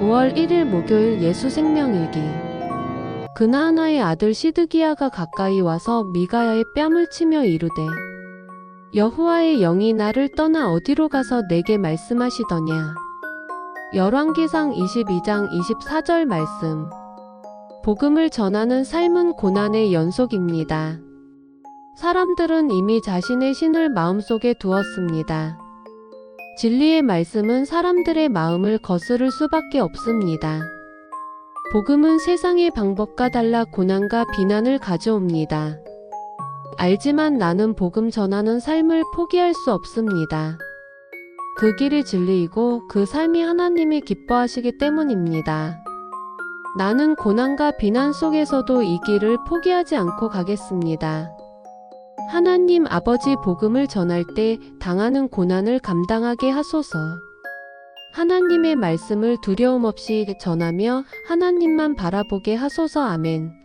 5월 1일 목요일 예수 생명일기. 그나하나의 아들 시드기야가 가까이 와서 미가야의 뺨을 치며 이르되 여호와의 영이 나를 떠나 어디로 가서 내게 말씀하시더냐. 열왕기상 22장 24절 말씀. 복음을 전하는 삶은 고난의 연속입니다. 사람들은 이미 자신의 신을 마음속에 두었습니다. 진리의 말씀은 사람들의 마음을 거스를 수밖에 없습니다. 복음은 세상의 방법과 달라 고난과 비난을 가져옵니다. 알지만 나는 복음 전하는 삶을 포기할 수 없습니다. 그 길이 진리이고 그 삶이 하나님이 기뻐하시기 때문입니다. 나는 고난과 비난 속에서도 이 길을 포기하지 않고 가겠습니다. 하나님 아버지 복음을 전할 때 당하는 고난을 감당하게 하소서. 하나님의 말씀을 두려움 없이 전하며 하나님만 바라보게 하소서 아멘.